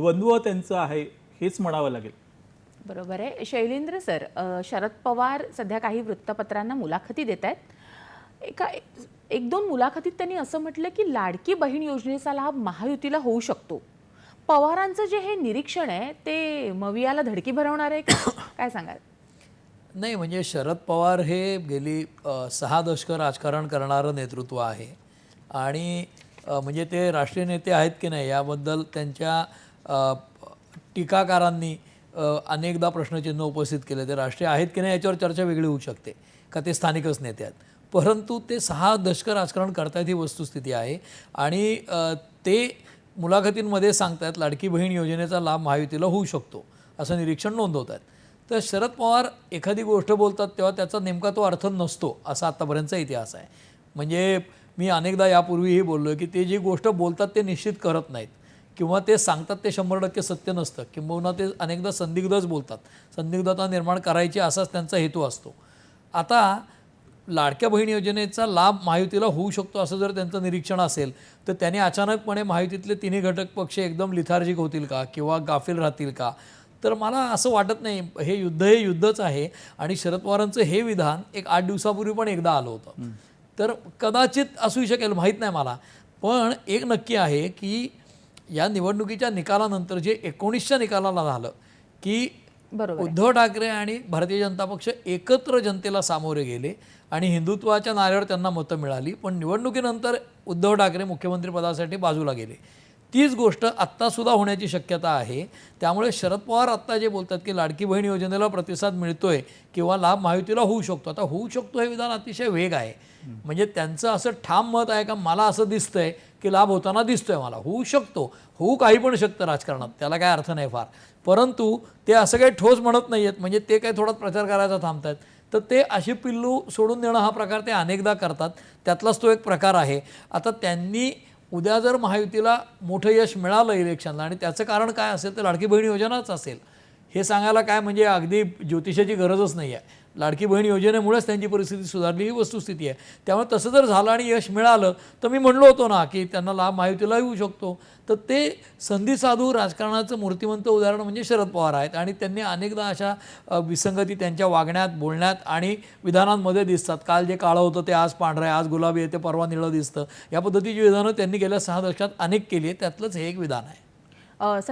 द्वंद्व त्यांचं आहे हेच म्हणावं लागेल. बरोबर आहे. शैलेंद्र सर शरद पवार सध्या काही वृत्तपत्रांना मुलाखती देत आहेत एका एक दोन मुलाखतीत त्यांनी असं म्हटलं की लाडकी बहीण योजनेचा लाभ महायुतीला होऊ शकतो. पवारांचं जे हे निरीक्षण आहे ते मवियाला धडकी भरवणार आहे का? काय सांगाल? नाही म्हणजे शरद पवार हे गेली सहा दशकं राजकारण करणारं नेतृत्व आहे. आणि म्हणजे ते राष्ट्रीय नेते आहेत की नाही याबद्दल त्यांच्या टीकाकारांनी अनेकदा प्रश्नचिन्ह उपस्थित केले. ते राष्ट्रीय आहेत की नाही याच्यावर चर्चा वेगळी होऊ शकते का ते स्थानिकच नेते आहेत. परंतु ते सहा दशकं राजकारण करतायत ही वस्तुस्थिती आहे. आणि ते मुलाखतींमध्ये सांगतायत लाडकी बहीण योजनेचा लाभ महायुतीला होऊ शकतो असं निरीक्षण नोंदवत आहेत तर शरद पवार एखादी गोष्ट बोलतात तेव्हा त्याचा नेमका तो अर्थ नसतो असा आत्तापर्यंतचा इतिहास आहे. म्हणजे मी अनेकदा यापूर्वीही बोललो की ते जी गोष्ट बोलतात ते निश्चित करत नाहीत. किंवा ते सांगतात ते शंभर टक्के सत्य नसतं. किंबहुना ते अनेकदा संदिग्धच बोलतात. संदिग्धता निर्माण करायची असाच त्यांचा हेतू असतो. आता लाडक्या बहीण योजनेचा लाभ महायुतीला होऊ शकतो असं जर त्यांचं निरीक्षण असेल तर त्याने अचानकपणे महायुतीतले तिन्ही घटक पक्ष एकदम लिथार्जिक होतील का किंवा गाफील राहतील का? तर मला असं वाटत नाही. हे युद्ध हे युद्धच आहे आणि शरद पवारांचं हे विधान एक आठ दिवसापूर्वी पण एकदा आलं होतं. तर कदाचित असू शकेल माहीत नाही मला. पण एक नक्की आहे की या निवडणुकीच्या निकालानंतर जे एकोणीसच्या निकालाला झालं की बरोबर उद्धव ठाकरे आणि भारतीय जनता पक्ष एकत्र जनतेला सामोरे गेले आणि हिंदुत्वाच्या नाऱ्यावर त्यांना मतं मिळाली पण निवडणुकीनंतर उद्धव ठाकरे मुख्यमंत्रीपदासाठी बाजूला गेले. तीच गोष्ट आत्तासुद्धा होण्याची शक्यता आहे. त्यामुळे शरद पवार आत्ता जे बोलतात की लाडकी बहीण योजनेला प्रतिसाद मिळतोय किंवा लाभ महायुतीला होऊ शकतो. आता होऊ शकतो हे विधान अतिशय वेग आहे. म्हणजे त्यांचं असं ठाम मत आहे का? मला असं दिसतंय. की लाभ होताना दिसतोय मला. होऊ शकतो. होऊ काही पण शकतं राजकारणात. त्याला काय अर्थ नाही फार. परंतु ते असं काही ठोस म्हणत नाही आहेत म्हणजे ते काही थोडा प्रचार करायचा थांबत आहेत तर ते अशी पिल्लू सोडून देणं हा प्रकार ते अनेकदा करतात. त्यातलाच तो एक प्रकार आहे. आता त्यांनी उद्या जर महायुतीला मोठं यश मिळालं इलेक्शनला आणि त्याचं कारण काय असेल तर लाडकी बहीण योजनाच असेल. हे सांगायला काय म्हणजे अगदी ज्योतिषाची गरजच नाही आहे. लाडकी बहीण योजनेमुळेच त्यांची परिस्थिती सुधारली ही वस्तुस्थिती आहे. त्यामुळे तसं जर झालं आणि यश मिळालं तर मी म्हणलो होतो ना की त्यांना लाभ महायुतीला येऊ शकतो. तर ते संधी साधू राजकारणाचं मूर्तिमंत उदाहरण म्हणजे शरद पवार आहेत आणि त्यांनी अनेकदा अशा विसंगती त्यांच्या वागण्यात बोलण्यात आणि विधानांमध्ये दिसतात. काल जे काळं होतं ते आज पांढरं आहे आज गुलाबी आहे ते परवा निळं दिसतं. या पद्धतीची विधानं त्यांनी गेल्या सहा दशकात अनेक केली आहे त्यातलंच हे एक विधान आहे. संतोष